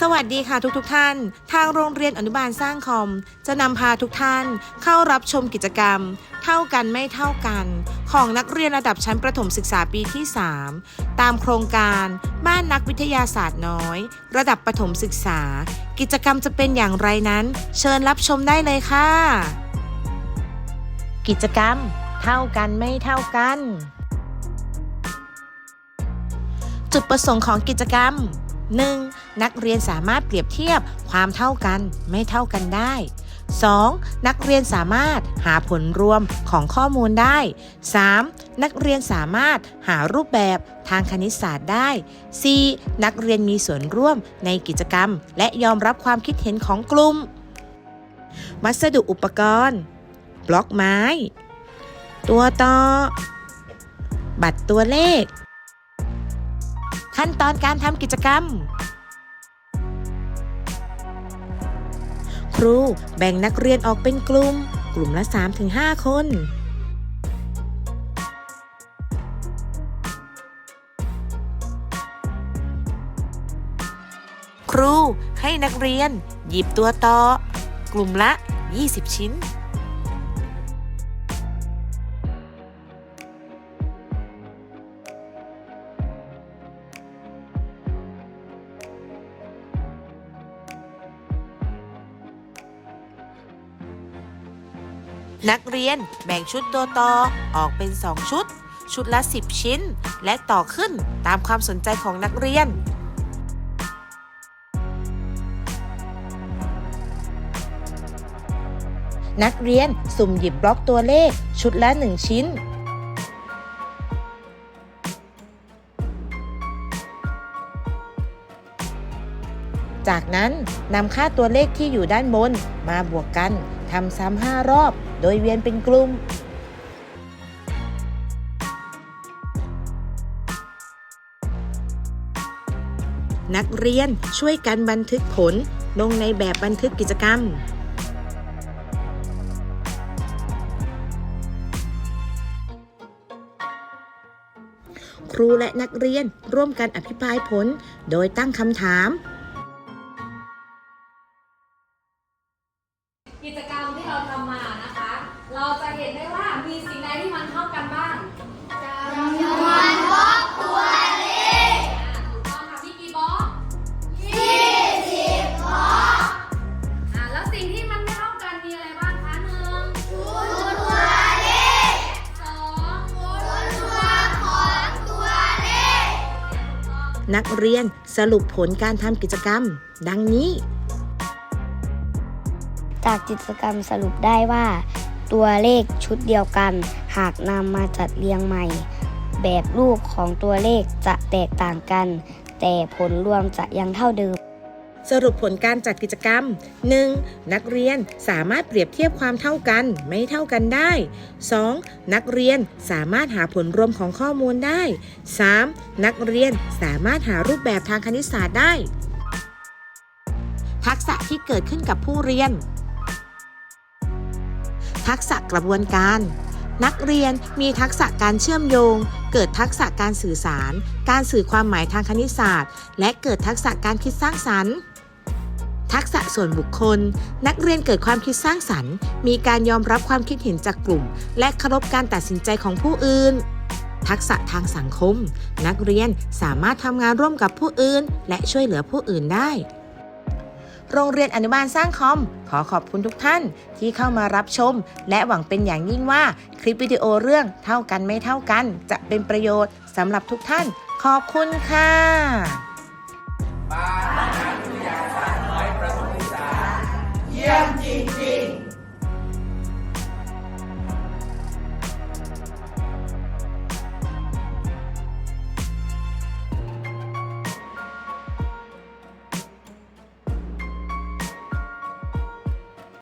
สวัสดีค่ะทุกทกๆท่าน ทางโรงเรียนอนุบาลสร้างคอม จะนำพาทุกท่านเข้ารับชมกิจกรรม เท่ากันไม่เท่ากัน ของนักเรียนระดับชั้นประถมศึกษาปีที่ 3 ตามโครงการบ้านนักวิทยาศาสตร์น้อย ระดับประถมศึกษา กิจกรรมจะเป็นอย่างไรนั้น เชิญรับชมได้เลยค่ะ กิจกรรม เท่ากันไม่เท่ากัน จุดประสงค์ของกิจกรรม 1. นักเรียนสามารถเปรียบเทียบความเท่ากันไม่เท่ากันได้ 2. นักเรียนสามารถหาผลรวมของข้อมูลได้ 3. นักเรียนสามารถหารูปแบบทางคณิตศาสตร์ได้ 4. นักเรียนมีส่วนร่วมในกิจกรรม และยอมรับความคิดเห็นของกลุ่ม วัสดุอุปกรณ์ บล็อกไม้ ตัวต่อ บัตรตัวเลข ขั้นตอนการทำกิจกรรม ครูแบ่งนักเรียนออกเป็นกลุ่ม กลุ่มละ 3-5 คน ครูให้นักเรียน หยิบตัวต่อกลุ่มละ 20 ชิ้น นักเรียนแบ่งชุดตัวต่อออกเป็น 2 ชุด ชุดละ 10 ชิ้น และต่อขึ้นตามความสนใจของนักเรียน นักเรียนสุ่มหยิบบล็อกตัวเลข ชุดละ 1 ชิ้นจากนั้นนำค่าตัวเลขที่อยู่ด้านบนมาบวกกัน ทำซ้ำห้ารอบ โดยเวียนเป็นกลุ่มนักเรียนช่วยกันบันทึกผลลงในแบบบันทึกกิจกรรม ครูและนักเรียนร่วมกันอภิปรายผลโดยตั้งคำถาม กิจกรรมที่เราทำมานะคะ เราจะเห็นได้ว่ามีสิ่งใดที่มันเท่ากันบ้างจำนวนบล็อกตัวเลขถูกต้องค่ะมีกี่บล็อกยี่สิบบล็อกอ่าแล้วสิ่งที่มันไม่เท่ากันมีอะไรบ้างคะหนึ่งชุดตัวเลขสองชุดตัวของตัวเลขนักเรียนสรุปผลการทำกิจกรรม ดังนี้ จากกิจกรรมสรุปได้ว่า ตัวเลขชุดเดียวกัน หากนำมาจัดเรียงใหม่ แบบรูปของตัวเลขจะแตกต่างกัน แต่ผลรวมจะยังเท่าเดิมสรุปผลการจัดกิจกรรม 1. นักเรียนสามารถเปรียบเทียบความเท่ากันไม่เท่ากันได้ 2. นักเรียนสามารถหาผลรวมของข้อมูลได้ 3. นักเรียนสามารถหารูปแบบทางคณิตศาสตร์ได้ ทักษะที่เกิดขึ้นกับผู้เรียน ทักษะกระบวนการ นักเรียนมีทักษะการเชื่อมโยง เกิดทักษะการสื่อสาร การสื่อความหมายทางคณิตศาสตร์ และเกิดทักษะการคิดสร้างสรรค์ทักษะส่วนบุคคล นักเรียนเกิดความคิดสร้างสรรค์ มีการยอมรับความคิดเห็นจากกลุ่ม และเคารพการตัดสินใจของผู้อื่น ทักษะทางสังคม นักเรียนสามารถทำงานร่วมกับผู้อื่น และช่วยเหลือผู้อื่นได้ โรงเรียนอนุบาลสร้างคอม ขอขอบคุณทุกท่านที่เข้ามารับชม และหวังเป็นอย่างยิ่งว่าคลิปวิดีโอเรื่องเท่ากันไม่เท่ากัน จะเป็นประโยชน์สำหรับทุกท่าน ขอบคุณค่ะ